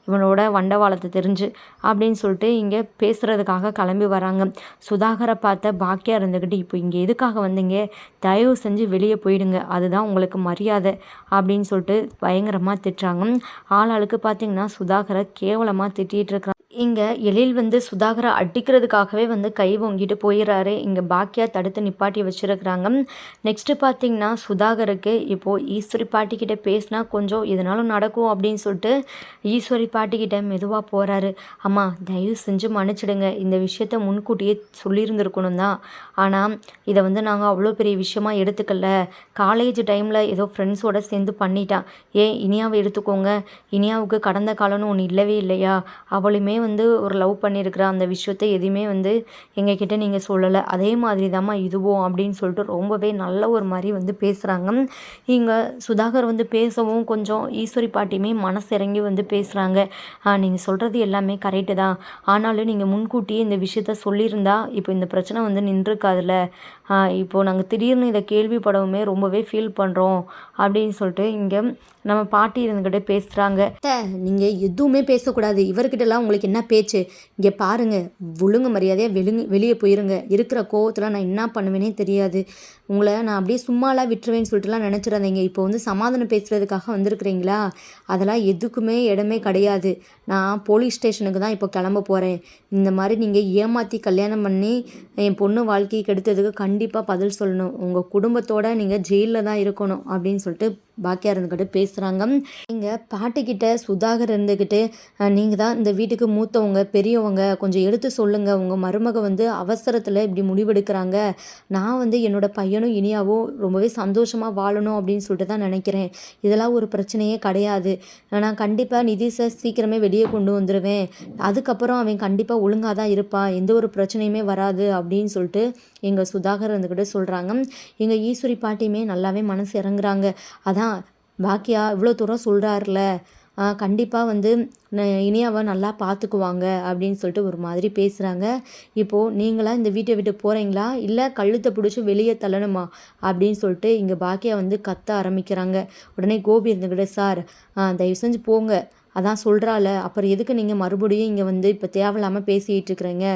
இவனோட வண்டவாளத்தை தெரிஞ்சு அப்படின்னு சொல்லிட்டு இங்கே பேசுகிறதுக்காக கிளம்பி வராங்க. சுதாகரை பார்த்த பாக்கியாக இருந்துக்கிட்டு இப்போ இங்கே எதுக்காக வந்தீங்க? தயவு செஞ்சு வெளியே போயிடுங்க. அதுதான் உங்களுக்கு மரியாதை. அப்படின்னு சொல்லிட்டு பயங்கரமாக திட்டுறாங்க. ஆளாளுக்கு பார்த்தீங்கன்னா சுதாகரை கேவலமாக திட்டிகிட்டு இருக்கிறாங்க. இங்கே எழில் வந்து சுதாகரை அடிக்கிறதுக்காகவே வந்து கை ஓங்கிட்டு போயிடுறாரு இங்கே பாக்கியா தடுத்து நிப்பாட்டி வச்சுருக்கிறாங்க. நெக்ஸ்ட்டு பார்த்தீங்கன்னா சுதாகருக்கு இப்போது ஈஸ்வரி பாட்டிக்கிட்ட பேசினா கொஞ்சம் இதனாலும் நடக்கும் அப்படின்னு சொல்லிட்டு ஈஸ்வரி பாட்டிக்கிட்ட மெதுவாக போகிறாரு அம்மா தயவு செஞ்சு மன்னிச்சிடுங்க. இந்த விஷயத்த முன்கூட்டியே சொல்லியிருந்துருக்கணும் தான். ஆனால் இதை வந்து நாங்கள் அவ்வளோ பெரிய விஷயமா எடுத்துக்கல. காலேஜ் டைமில் ஏதோ ஃப்ரெண்ட்ஸோடு சேர்ந்து பண்ணிட்டான் ஏன் இனியாவை எடுத்துக்கோங்க. இனியாவுக்கு கடந்த காலம்னு ஒன்று இல்லவே இல்லையா? அவளுமே வந்து ஒரு லவ் பண்ணியிருக்கிற அந்த விஷயத்தை எதுவுமே வந்து எங்ககிட்ட நீங்கள் சொல்லலை. அதே மாதிரி தாம்மா இதுவோ அப்படின்னு சொல்லிட்டு ரொம்பவே நல்ல ஒரு மாதிரி வந்து பேசுகிறாங்க இங்கே சுதாகர் வந்து பேசவும் கொஞ்சம் ஈஸ்வரி பாட்டியுமே மனசிறங்கி வந்து பேசுகிறாங்க நீங்கள் சொல்கிறது எல்லாமே கரெக்டு தான். ஆனாலும் நீங்கள் முன்கூட்டியே இந்த விஷயத்த சொல்லியிருந்தா இப்போ இந்த பிரச்சனை வந்து நின்றுருக்காதுல்ல. இப்போது நாங்கள் திடீர்னு இதை கேள்விப்படவுமே ரொம்பவே ஃபீல் பண்ணுறோம் அப்படின்னு சொல்லிட்டு இங்கே நம்ம பாட்டி இருந்துக்கிட்டே பேசுகிறாங்க நீங்கள் எதுவுமே பேசக்கூடாது. இவர்கிட்டலாம் உங்களுக்கு என்ன பேச்சு? இங்கே பாருங்கள் ஒழுங்கு மரியாதையாக வெளிங்க வெளியே போயிருங்க. இருக்கிற கோவத்தில் நான் என்ன பண்ணுவேனே தெரியாது. உங்களை நான் அப்படியே சும்மாலாம் விட்டுருவேன்னு சொல்லிட்டுலாம் நினச்சிடாதீங்க. இப்போ வந்து சமாதானம் பேசுகிறதுக்காக வந்திருக்கிறீங்களா? அதெல்லாம் எதுக்குமே இடமே கிடையாது. நான் போலீஸ் ஸ்டேஷனுக்கு தான் இப்போ கிளம்ப போகிறேன் இந்த மாதிரி நீங்கள் ஏமாற்றி கல்யாணம் பண்ணி என் பொண்ணு வாழ்க்கையை கெடுத்ததுக்கு கண்டிப்பாக பதில் சொல்லணும். உங்கள் குடும்பத்தோடு நீங்கள் ஜெயிலில் தான் இருக்கணும் அப்படின்னு சொல்லிட்டு பாக்கியா இருந்துக்கிட்டு பேசுகிறாங்க இங்கே பாட்டிக்கிட்ட சுதாகர் இருந்துக்கிட்டு நீங்கள் தான் இந்த வீட்டுக்கு மூத்தவங்க பெரியவங்க கொஞ்சம் எடுத்து சொல்லுங்கள் உங்கள் மருமக வந்து அவசரத்தில் இப்படி முடிவெடுக்கிறாங்க. நான் வந்து என்னோட பையனும் இனியாவும் ரொம்பவே சந்தோஷமாக வாழணும் அப்படின்னு சொல்லிட்டு தான் நினைக்கிறேன். இதெல்லாம் ஒரு பிரச்சனையே கிடையாது. நான் கண்டிப்பாக நிதிஷை சீக்கிரமே வெளியே கொண்டு வந்துடுவேன் அதுக்கப்புறம் அவன் கண்டிப்பாக ஒழுங்காக தான் இருப்பான். எந்த ஒரு பிரச்சனையுமே வராது அப்படின்னு சொல்லிட்டு எங்கள் சுதாகர் இருந்துக்கிட்டு சொல்கிறாங்க எங்கள் ஈஸ்வரி பாட்டியுமே நல்லாவே மனசு இறங்குறாங்க. அதான் பாக்கியா இவ்வளோ தூரம் சொல்கிறாருல கண்டிப்பாக வந்து இனியாவை நல்லா பார்த்துக்குவாங்க அப்படின்னு சொல்லிட்டு ஒரு மாதிரி பேசுகிறாங்க இப்போது நீங்களாம் இந்த வீட்டை விட்டு போகிறீங்களா இல்லை கழுத்தை பிடிச்சி வெளியே தள்ளணுமா? அப்படின்னு சொல்லிட்டு இங்கே பாக்கியா வந்து கத்த ஆரம்பிக்கிறாங்க. உடனே கோபி இருந்துக்கிட்ட சார் தயவு செஞ்சு போங்க. அதான் சொல்கிறாள் அப்புறம் எதுக்கு நீங்கள் மறுபடியும் இங்கே வந்து இப்போ தேவையில்லாமல் பேசிகிட்டு இருக்கிறீங்க?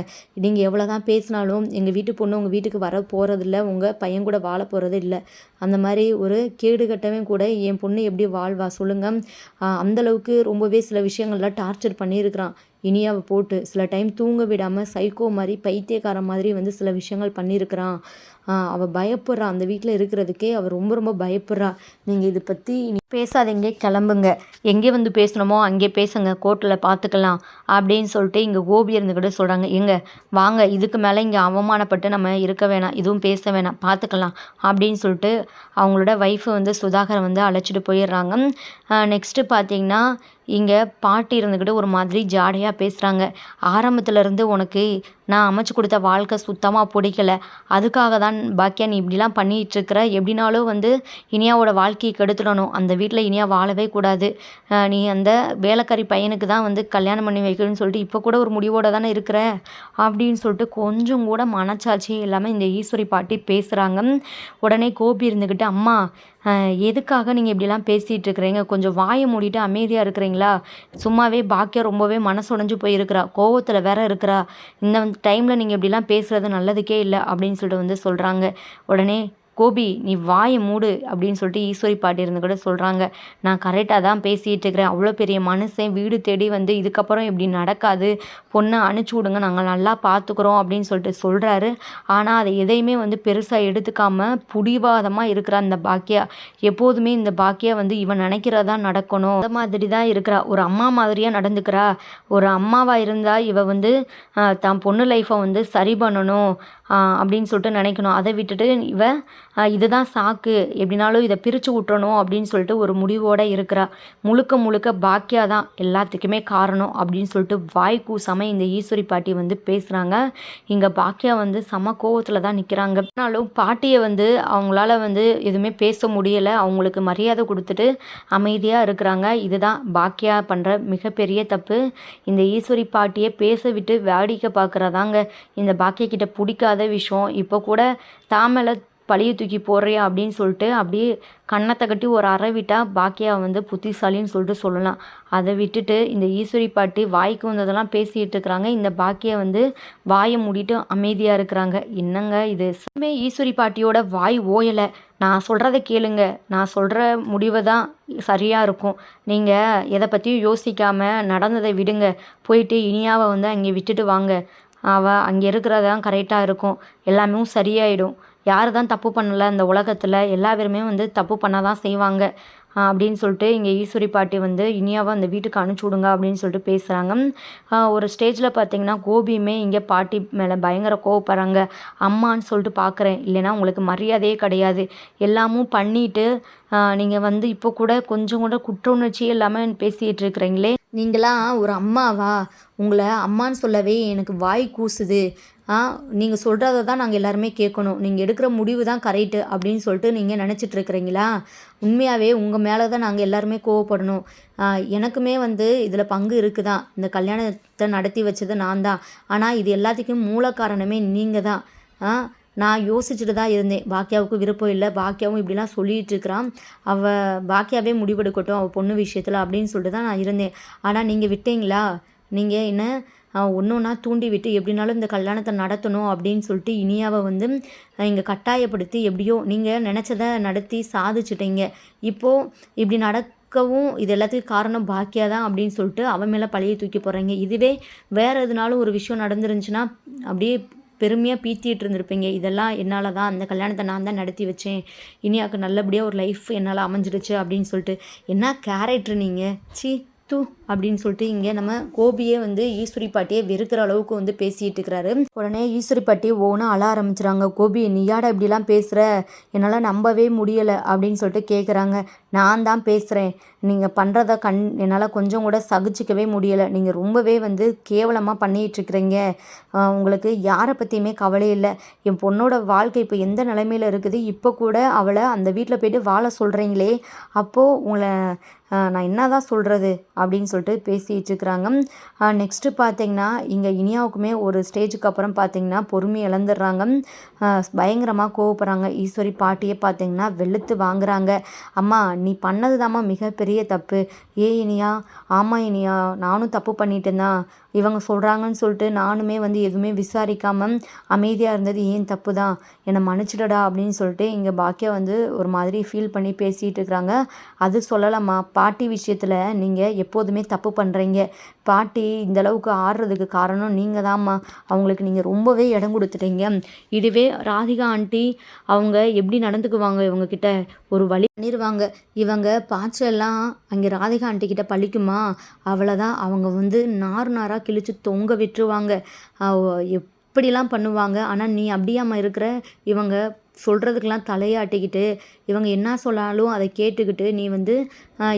நீங்கள் எவ்வளோ தான் பேசினாலும் எங்கள் வீட்டு பொண்ணு உங்கள் வீட்டுக்கு வர போகிறதில்ல உங்கள் பையன் கூட வாழ போகிறது இல்லை. அந்த மாதிரி ஒரு கேடு கட்டவன் கூட என் பொண்ணு எப்படி வாழ்வா சொல்லுங்கள் அந்தளவுக்கு ரொம்பவே சில விஷயங்கள்லாம் டார்ச்சர் பண்ணியிருக்கிறான். இனியாவை போட்டு சில டைம் தூங்க விடாமல் சைக்கோ மாதிரி பைத்தியக்காரன் மாதிரி வந்து சில விஷயங்கள் பண்ணியிருக்கிறான். அவள் பயப்படுறா. அந்த வீட்டில் இருக்கிறதுக்கே அவள் ரொம்ப ரொம்ப பயப்படுறா. நீங்கள் இதை பற்றி நீ பேசாதீங்க கிளம்புங்க. எங்கே வந்து பேசணுமோ அங்கே பேசுங்க கோர்ட்டில் பார்த்துக்கலாம் அப்படின்னு சொல்லிட்டு இங்கே கோபி இருந்துக்கிட்டு சொல்கிறாங்க எங்க வாங்க இதுக்கு மேலே இங்கே அவமானப்பட்டு நம்ம இருக்க வேணாம் இதுவும் பேச வேணாம் பார்த்துக்கலாம் அப்படின்னு சொல்லிட்டு அவங்களோட ஒய்ஃபை வந்து சுதாகரை வந்து அழைச்சிட்டு போயிடுறாங்க. நெக்ஸ்ட்டு பார்த்தீங்கன்னா இங்கே பாட்டி இருந்துக்கிட்டு ஒரு மாதிரி ஜாடையாக பேசுகிறாங்க ஆரம்பத்துலேருந்து உனக்கு நான் அமைச்சு கொடுத்த வாழ்க்கை சுத்தமாக பிடிக்கல. அதுக்காக தான் பாக்கியா நீ இப்படிலாம் பண்ணிகிட்ருக்கிற எப்படினாலும் வந்து இனியாவோட வாழ்க்கையை கெடுத்துடணும். அந்த வீட்டில் இனியா வாழவே கூடாது. நீ அந்த வேலைக்காரி பையனுக்கு தான் வந்து கல்யாணம் பண்ணி வைக்கணும்னு சொல்லிட்டு இப்போ கூட ஒரு முடிவோடு தானே இருக்கிற? அப்படின்னு சொல்லிட்டு கொஞ்சம் கூட மனச்சாட்சி இல்லாமல் இந்த ஈஸ்வரி பாட்டி பேசுகிறாங்க உடனே கோபி இருந்துக்கிட்டு அம்மா எதுக்காக நீங்கள் இப்படிலாம் பேசிகிட்டு இருக்கிறீங்க? கொஞ்சம் வாயை மூடிட்டு அமைதியாக இருக்கிறீங்களா? சும்மாவே பாக்கியம் ரொம்பவே மனசுடைஞ்சு போயிருக்கிறா. கோவத்தில் வேற இருக்கிறா. இந்த டைமில் நீங்கள் இப்படிலாம் பேசுகிறது நல்லதுக்கே இல்லை அப்படின்னு சொல்லிட்டு வந்து சொல்கிறாங்க உடனே கோபி நீ வாயை மூடு அப்படின்னு சொல்லிட்டு ஈஸ்வரி பாட்டி இருந்து கூட சொல்கிறாங்க நான் கரெக்டாக தான் பேசிகிட்டு இருக்கிறேன். அவ்வளோ பெரிய மனுஷன் வீடு தேடி வந்து இதுக்கப்புறம் இப்படி நடக்காது. பொண்ணை அனுப்பிச்சி விடுங்க. நாங்கள் நல்லா பார்த்துக்குறோம் அப்படின்னு சொல்லிட்டு சொல்கிறாரு ஆனால் அதை எதையுமே வந்து பெருசாக எடுத்துக்காமல் புடிவாதமாக இருக்கிற அந்த பாக்கியா. எப்போதுமே இந்த பாக்கியா வந்து இவன் நினைக்கிறதா நடக்கணும். அந்த மாதிரி தான் இருக்கிறா. ஒரு அம்மா மாதிரியாக நடந்துக்கிறா. ஒரு அம்மாவாக இருந்தால் இவ வந்து தான் பொண்ணு லைஃப்பை வந்து சரி பண்ணணும் அப்படின்னு சொல்லிட்டு நினைக்கணும். அதை விட்டுட்டு இவ இதுதான் சாக்கு. எப்படினாலும் இதை பிரித்து விட்டுறணும் அப்படின்னு சொல்லிட்டு ஒரு முடிவோடு இருக்கிறா. முழுக்க முழுக்க பாக்கியா தான் எல்லாத்துக்குமே காரணம் அப்படின்னு சொல்லிட்டு வாய் கூசாமல் இந்த ஈஸ்வரி பாட்டி வந்து பேசுகிறாங்க இங்கே பாக்கியா வந்து சம கோவத்தில் தான் நிற்கிறாங்க ஆனாலும் பாட்டியை வந்து அவங்களால வந்து எதுவுமே பேச முடியலை. அவங்களுக்கு மரியாதை கொடுத்துட்டு அமைதியாக இருக்கிறாங்க. இதுதான் பாக்கியா பண்ணுற மிகப்பெரிய தப்பு. இந்த ஈஸ்வரி பாட்டியை பேச விட்டு வேடிக்கை பார்க்குறதாங்க இந்த பாக்கிய கிட்ட பிடிக்காத விஷயம். இப்போ கூட தாமலை பழிய தூக்கி போடுறியா அப்படின்னு சொல்லிட்டு அப்படியே கன்னத்தை கட்டி ஒரு அறை விட்டால் பாக்கியா வந்து புத்திசாலின்னு சொல்லிட்டு சொல்லலாம். அதை விட்டுட்டு இந்த ஈஸ்வரி பாட்டி வாய்க்கு வந்ததெல்லாம் பேசிகிட்டு இருக்கிறாங்க. இந்த பாக்கியா வந்து வாயை மூடிட்டு அமைதியாக இருக்கிறாங்க. என்னங்க இது? சும்மே ஈஸ்வரி பாட்டியோட வாய் ஓயலை. நான் சொல்கிறத கேளுங்க. நான் சொல்கிற முடிவு தான் சரியாக இருக்கும். நீங்கள் எதை பற்றியும் யோசிக்காமல் நடந்ததை விடுங்க. போயிட்டு இனியாவை வந்து அங்கே விட்டுட்டு வாங்க. அவள் அங்கே இருக்கிறதான் கரெக்டாக இருக்கும். எல்லாமே சரியாயிடும். யார் தான் தப்பு பண்ணலை இந்த உலகத்தில் எல்லா பேருமே வந்து தப்பு பண்ண தான் செய்வாங்க அப்படின்னு சொல்லிட்டு இங்கே ஈஸ்வரி பாட்டி வந்து இனியாவை அந்த வீட்டுக்கு அனுப்பிச்சி விடுங்க அப்படின்னு சொல்லிட்டு பேசுகிறாங்க ஒரு ஸ்டேஜில் பார்த்தீங்கன்னா கோபியுமே இங்கே பாட்டி மேலே பயங்கர கோவப்படுறாங்க. அம்மான்னு சொல்லிட்டு பார்க்குறேன் இல்லைன்னா உங்களுக்கு மரியாதையே கிடையாது. எல்லாமும் பண்ணிட்டு நீங்கள் வந்து இப்போ கூட கொஞ்சம் கூட குற்ற உணர்ச்சியே இல்லாமல் பேசிகிட்டு இருக்கிறீங்களே. நீங்களாம் ஒரு அம்மாவா? உங்களை அம்மான்னு சொல்லவே எனக்கு வாய் கூசுது. நீங்கள் சொல்கிறத தான் நாங்கள் எல்லாருமே கேட்கணும். நீங்கள் எடுக்கிற முடிவு தான் கரெக்டு அப்படின்னு சொல்லிட்டு நீங்கள் நினச்சிட்டுருக்குறீங்களா உண்மையாகவே உங்கள் மேலே தான் நாங்கள் எல்லாருமே கோவப்படணும். எனக்குமே வந்து இதில் பங்கு இருக்குது? தான் இந்த கல்யாணத்தை நடத்தி வச்சது நான் தான். ஆனால் இது எல்லாத்துக்கும் மூல காரணமே நீங்கள் தான். நான் யோசிச்சுட்டு தான் இருந்தேன். பாக்கியாவுக்கு விருப்பம் இல்லை. பாக்கியாவும் இப்படிலாம் சொல்லிகிட்டு இருக்கிறான். அவள் பாக்கியாவே முடிவெடுக்கட்டும் அவள் பொண்ணு விஷயத்தில் அப்படின்னு சொல்லிட்டு தான் நான் இருந்தேன். ஆனால் நீங்கள் விட்டீங்களா? நீங்கள் என்ன ஒன்று ஒன்றா தூண்டி விட்டு எப்படினாலும் இந்த கல்யாணத்தை நடத்தணும் அப்படின்னு சொல்லிட்டு இனியாவை வந்து இங்கே கட்டாயப்படுத்தி எப்படியோ நீங்கள் நினச்சதை நடத்தி சாதிச்சிட்டீங்க. இப்போது இப்படி நடக்கவும் இது எல்லாத்துக்கும் காரணம் பாக்கியா தான் அப்படின்னு சொல்லிட்டு அவன் மேலே பழைய தூக்கி போடுறீங்க. இதுவே வேறு எதுனாலும் ஒரு விஷயம் நடந்துருந்துச்சுன்னா அப்படியே பெருமையாக பீத்திட்டு இருந்திருப்பீங்க. இதெல்லாம் என்னால் தான் அந்த கல்யாணத்தை நான் தான் நடத்தி வச்சேன். இனியாவுக்கு நல்லபடியாக ஒரு லைஃப் என்னால் அமைஞ்சிடுச்சு அப்படின்னு சொல்லிட்டு. என்ன கேரக்டர் நீங்கள் சி தூ அப்படின்னு சொல்லிட்டு இங்கே நம்ம கோபியே வந்து ஈஸ்வரி பாட்டியை வெறுக்கிற அளவுக்கு வந்து பேசிகிட்டு இருக்கிறாரு. உடனே ஈஸ்வரி பாட்டி ஓனா அழ ஆரம்பிச்சுறாங்க. கோபி நீயாடா இப்படிலாம் பேசுகிற என்னால் நம்பவே முடியலை அப்படின்னு சொல்லிட்டு கேட்குறாங்க நான் தான் பேசுகிறேன் நீங்கள் பண்ணுறத கண் என்னால் கொஞ்சம் கூட சகிச்சிக்கவே முடியலை. நீங்கள் ரொம்பவே வந்து கேவலமாக பண்ணிகிட்ருக்குறீங்க உங்களுக்கு யாரை பற்றியுமே கவலை இல்லை. என் பொண்ணோட வாழ்க்கை இப்போ எந்த நிலைமையில் இருக்குது? இப்போ கூட அவளை அந்த வீட்டில் போய்ட்டு வாழ சொல்கிறீங்களே அப்போது உங்களை நான் என்ன தான் சொல்கிறது அப்படின்னு சொல்லிட்டு பேசிகிட்டு இருக்கிறாங்க. நெக்ஸ்ட்டு பார்த்தீங்கன்னா இங்கே இனியாவுக்குமே ஒரு ஸ்டேஜுக்கு அப்புறம் பார்த்தீங்கன்னா பொறுமை இழந்துடுறாங்க. பயங்கரமாக கோவப்படுறாங்க. ஈஸ்வரி பாட்டியே பார்த்தீங்கன்னா வெளுத்து வாங்குறாங்க. அம்மா நீ பண்ணது தாம்மா மிகப்பெரிய தப்பு. ஏ இனியா? ஆமாம் இனியா. நானும் தப்பு பண்ணிட்டேன் தான். இவங்க சொல்கிறாங்கன்னு சொல்லிட்டு நானுமே வந்து எதுவுமே விசாரிக்காமல் அமைதியாக இருந்தது ஏன் தப்பு தான்? என்னை மன்னிச்சிடடா அப்படின்னு சொல்லிட்டு இங்கே பாக்கியா வந்து ஒரு மாதிரி ஃபீல் பண்ணி பேசிகிட்டு இருக்கிறாங்க. அது சொல்லலாமா பாட்டி விஷயத்தில் நீங்கள் எப்போதுமே தப்பு பண்ணுறீங்க பாட்டி இந்த அளவுக்கு ஆடுறதுக்கு காரணம் நீங்கள் தான்மா அவங்களுக்கு நீங்கள் ரொம்பவே இடம் கொடுத்துட்டீங்க. இதுவே ராதிகா ஆண்டி அவங்க எப்படி நடந்துக்குவாங்க இவங்கக்கிட்ட ஒரு வழி பண்ணிடுவாங்க இவங்க பாய்ச்செல்லாம் அங்கே ராதிகா ஆண்டி கிட்ட பழிக்குமா? அவ்வளோதான் அவங்க வந்து நார் நாராக கிழிச்சு தொங்க விட்டுருவாங்க. எப்படிலாம் பண்ணுவாங்க? ஆனால் நீ அப்படியாம்மா இருக்கிற? இவங்க சொல்கிறதுக்கெலாம் தலையாட்டிக்கிட்டு இவங்க என்ன சொன்னாலும் அதை கேட்டுக்கிட்டு நீ வந்து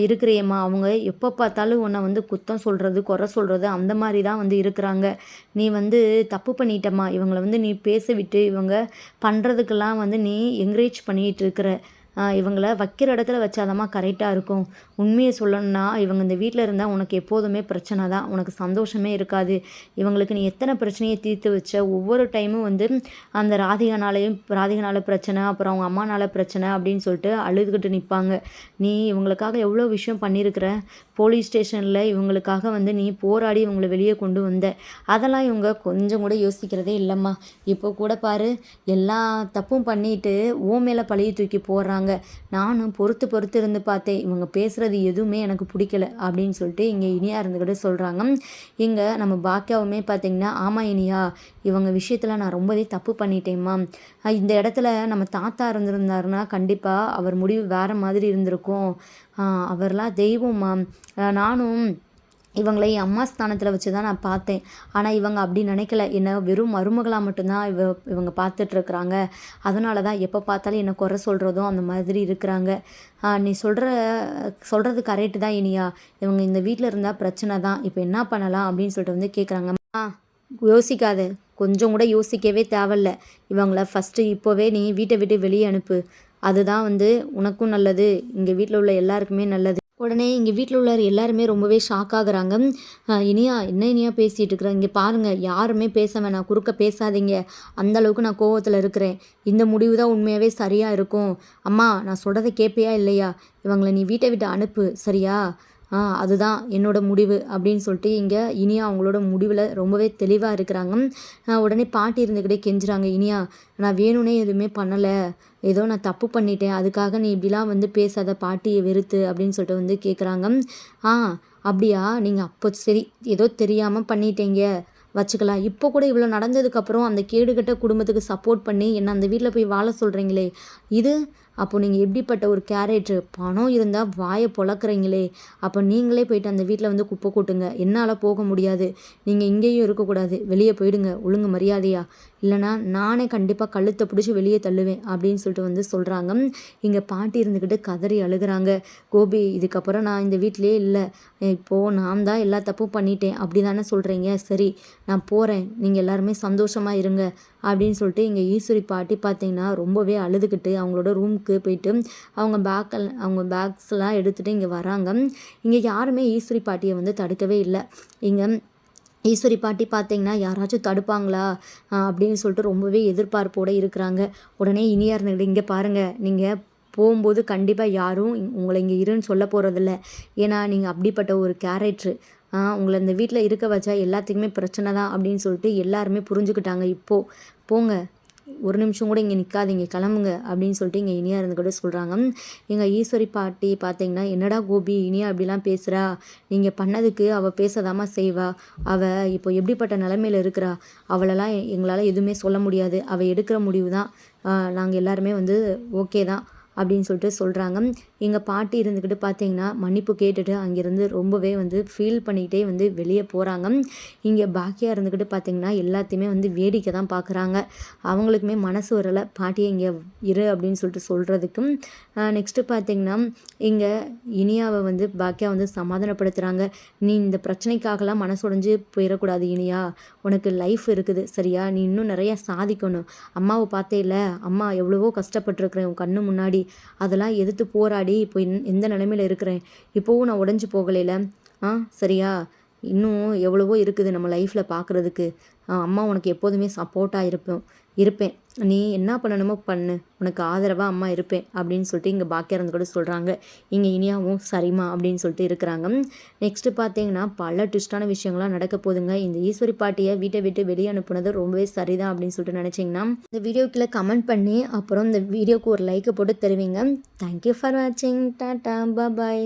இருக்கிறியம்மா. அவங்க எப்போ பார்த்தாலும் உன்னை வந்து குத்தம் சொல்கிறது குறை சொல்கிறது அந்த மாதிரி தான் வந்து இருக்கிறாங்க. நீ வந்து தப்பு பண்ணிட்டம்மா. இவங்களை வந்து நீ பேச விட்டு இவங்க பண்ணுறதுக்கெல்லாம் வந்து நீ என்கரேஜ் பண்ணிகிட்டு இருக்கிற. இவங்கள வைக்கிற இடத்துல வச்சாதாம்மா கரெக்டாக இருக்கும். உண்மையை சொல்லணும்னா இவங்க இந்த வீட்டில் இருந்தால் உனக்கு எப்போதுமே பிரச்சனை தான். உனக்கு சந்தோஷமே இருக்காது. இவங்களுக்கு நீ எத்தனை பிரச்சனையை தீர்த்து வச்ச ஒவ்வொரு டைமும் வந்து அந்த ராதிகனாலையும் ராதிகனால பிரச்சனை அப்புறம் அவங்க அம்மானால பிரச்சனை அப்படின்னு சொல்லிட்டு அழுதுகிட்டு நிற்பாங்க நீ இவங்களுக்காக எவ்வளோ விஷயம் பண்ணியிருக்கிற? போலீஸ் ஸ்டேஷனில் இவங்களுக்காக வந்து நீ போராடி இவங்களை வெளியே கொண்டு வந்த. அதெல்லாம் இவங்க கொஞ்சம் கூட யோசிக்கிறதே இல்லைம்மா. இப்போ கூட பாரு எல்லா தப்பும் பண்ணிட்டு ஓ மேலே பழைய தூக்கி போடுறாங்க. நானும் பொறுத்து பொறுத்து இருந்து பார்த்தேன். இவங்க பேசுகிறது எதுவுமே எனக்கு பிடிக்கல அப்படின்னு சொல்லிட்டு இங்கே இனியா இருந்துக்கிட்டு சொல்கிறாங்க இங்கே நம்ம பாக்கியாவுமே பார்த்தீங்கன்னா ஆமாம் இனியா இவங்க விஷயத்தில் நான் ரொம்பவே தப்பு பண்ணிட்டேம்மா. இந்த இடத்துல நம்ம தாத்தா இருந்திருந்தாருன்னா கண்டிப்பாக அவர் முடிவு வேறு மாதிரி இருந்திருக்கும். அவர்லாம் தெய்வம்மா நானும் இவங்களை என் அம்மா ஸ்தானத்தில் வச்சு தான் நான் பார்த்தேன். ஆனால் இவங்க அப்படி நினைக்கல. என்னை வெறும் மருமகளாக மட்டும்தான் இவ இவங்க பார்த்துட்ருக்குறாங்க அதனால தான் எப்போ பார்த்தாலும் என்னை குறை சொல்கிறதும் அந்த மாதிரி இருக்கிறாங்க. நீ சொல்கிற சொல்கிறது கரெக்டு தான் இனியா. இவங்க இந்த வீட்டில் இருந்தால் பிரச்சனை தான். இப்போ என்ன பண்ணலாம் அப்படின்னு சொல்லிட்டு வந்து கேட்குறாங்க ஆ யோசிக்காத. கொஞ்சம் கூட யோசிக்கவே தேவையில்ல. இவங்கள ஃபஸ்ட்டு இப்போவே நீ வீட்டை விட்டு வெளியே அனுப்பு. அதுதான் வந்து உனக்கும் நல்லது. இங்கே வீட்டில் உள்ள எல்லாருக்குமே நல்லது. உடனே இங்கே வீட்டில் உள்ளார் எல்லாருமே ரொம்பவே ஷாக் ஆகுறாங்க. இனியா என்ன இனியா பேசிகிட்டு இருக்கிறேன் இங்கே பாருங்கள் யாருமே பேச வேணாம். குறுக்க பேசாதீங்க. அந்த அளவுக்கு நான் கோவத்தில் இருக்கிறேன். இந்த முடிவு தான் உண்மையாகவே சரியாக இருக்கும். அம்மா நான் சொல்கிறத கேட்பியா இல்லையா? இவங்களை நீ வீட்டை விட்டு அனுப்பு சரியா? அதுதான் என்னோடய முடிவு அப்படின்னு சொல்லிட்டு இங்கே இனியா அவங்களோட முடிவில் ரொம்பவே தெளிவாக இருக்கிறாங்க. உடனே பாட்டி இருந்துக்கிட்டே கெஞ்சுறாங்க இனியா நான் வேணும்னே எதுவுமே பண்ணலை. ஏதோ நான் தப்பு பண்ணிட்டேன். அதுக்காக நீ இப்படிலாம் வந்து பேசாத பாட்டியை வெறுத்து அப்படின்னு சொல்லிட்டு வந்து கேட்குறாங்க ஆ அப்படியா? நீங்கள் அப்போ சரி ஏதோ தெரியாமல் பண்ணிட்டீங்க. வச்சுக்கலாம் இப்போ கூட இவ்வளோ நடந்ததுக்கப்புறம் அந்த கேடுகட்ட குடும்பத்துக்கு சப்போர்ட் பண்ணி என்னை அந்த வீட்டில் போய் வாழ சொல்கிறீங்களே இது அப்போ நீங்கள் எப்படிப்பட்ட ஒரு கேரக்டர் பணம் இருந்தால் வாயை பொழக்கிறீங்களே அப்போ நீங்களே போயிட்டு அந்த வீட்டில் வந்து குப்பை கூட்டுங்க. என்னால் போக முடியாது. நீங்கள் இங்கேயும் இருக்கக்கூடாது. வெளியே போயிடுங்க. ஒழுங்கு மரியாதையா. இல்லைனா நானே கண்டிப்பாக கழுத்தை பிடிச்சி வெளியே தள்ளுவேன் அப்படின்னு சொல்லிட்டு வந்து சொல்கிறாங்க இங்கே பாட்டி இருந்துக்கிட்டு கதறி அழுகிறாங்க. கோபி இதுக்கப்புறம் நான் இந்த வீட்டிலே இல்லை. இப்போது நான் தான் எல்லா தப்பும் பண்ணிட்டேன். அப்படி தானே சொல்கிறீங்க சரி நான் போகிறேன் நீங்கள் எல்லாருமே சந்தோஷமாக இருங்க அப்படின்னு சொல்லிட்டு இங்கே ஈஸ்வரி பாட்டி பார்த்தீங்கன்னா ரொம்பவே அழுதுகிட்டு அவங்களோட ரூமுக்கு போயிட்டு அவங்க பேக்கில் அவங்க பேக்ஸ்லாம் எடுத்துகிட்டு இங்கே வராங்க. இங்கே யாருமே ஈஸ்வரி பாட்டியை வந்து தடுக்கவே இல்லை. இங்கே ஈஸ்வரி பாட்டி பார்த்தீங்கன்னா யாராச்சும் தடுப்பாங்களா? அப்படின்னு சொல்லிட்டு ரொம்பவே எதிர்பார்ப்போடு இருக்கிறாங்க. உடனே இனியா இருந்துக்கிட்டு இங்கே பாருங்கள் நீங்கள் போகும்போது கண்டிப்பாக யாரும் உங்களை இங்கே இருன்னு சொல்ல போகிறதில்ல ஏன்னா நீங்கள் அப்படிப்பட்ட ஒரு கேரக்ட்ரு உங்களை இந்த வீட்டில் இருக்க வச்சா எல்லாத்துக்குமே பிரச்சனை தான் அப்படின்னு சொல்லிட்டு எல்லாருமே புரிஞ்சுக்கிட்டாங்க. இப்போது போங்க. ஒரு நிமிஷம் கூட இங்கே நிற்காதீங்க கிளம்புங்க அப்படின்னு சொல்லிட்டு இங்கே இனியா இருந்து கூட சொல்கிறாங்க எங்கள் ஈஸ்வரி பாட்டி பார்த்தீங்கன்னா என்னடா கோபி இனியா அப்படிலாம் பேசுகிறா நீங்கள் பண்ணதுக்கு அவள் பேசதாமா செய்வா. அவள் இப்போ எப்படிப்பட்ட நிலமையில இருக்கிறா? அவளெல்லாம் எங்களால் எதுவுமே சொல்ல முடியாது. அவள் எடுக்கிற முடிவு தான் நாங்கள் எல்லாருமே வந்து ஓகே தான். அப்படின்னு சொல்லிட்டு சொல்கிறாங்க எங்கள் பாட்டி இருந்துக்கிட்டு பார்த்தீங்கன்னா மன்னிப்பு கேட்டுட்டு அங்கேருந்து ரொம்பவே வந்து ஃபீல் பண்ணிக்கிட்டே வந்து வெளியே போகிறாங்க இங்கே பாக்கியாக இருந்துக்கிட்டு பார்த்தீங்கன்னா எல்லாத்தையுமே வந்து வேடிக்கை தான் பார்க்குறாங்க அவங்களுக்குமே மனசு வரலை பாட்டியை இங்கே இரு அப்படின்னு சொல்லிட்டு சொல்கிறதுக்கும் நெக்ஸ்ட்டு பார்த்தீங்கன்னா இங்கே இனியாவை வந்து பாக்கியா வந்து சமாதானப்படுத்துகிறாங்க நீ இந்த பிரச்சனைக்காகலாம் மனசுடைஞ்சு போயிடக்கூடாது இனியா. உனக்கு லைஃப் இருக்குது சரியா? நீ இன்னும் நிறையா சாதிக்கணும். அம்மாவை பார்த்தே இல்லை. அம்மா எவ்வளவோ கஷ்டப்பட்டுருக்குறேன் உன் கண்ணு முன்னாடி. அதெல்லாம் எதிர்த்து போராடி இப்போ எந்த நிலமையில இருக்கிறேன். இப்போவும் நான் உடஞ்சி போகலையில? ஆ சரியா? இன்னும் எவ்வளவோ இருக்குது நம்ம லைஃப்பில் பார்க்குறதுக்கு அம்மா உனக்கு எப்போதுமே சப்போர்ட்டாக இருப்போம் இருப்பேன். நீ என்ன பண்ணணுமோ பண்ணு. உனக்கு ஆதரவாக அம்மா இருப்பேன் அப்படின்னு சொல்லிட்டு இங்கே பாக்கியாரந்து கூட சொல்கிறாங்க இங்கே இனியாவும் சரிம்மா அப்படின்னு சொல்லிட்டு இருக்கிறாங்க. நெக்ஸ்ட்டு பார்த்தீங்கன்னா பல ட்விஸ்டான விஷயங்கள்லாம் நடக்க போதுங்க இந்த ஈஸ்வரி பாட்டியை வீட்டை விட்டு வெளியே அனுப்புனது ரொம்பவே சரிதான் அப்படின்னு சொல்லிட்டு நினச்சிங்கன்னா இந்த வீடியோக்குள்ளே கமெண்ட் பண்ணி அப்புறம் இந்த வீடியோக்கு ஒரு லைக்கை போட்டு தருவீங்க. தேங்க்யூ ஃபார் வாட்சிங் டாட்டா பாய்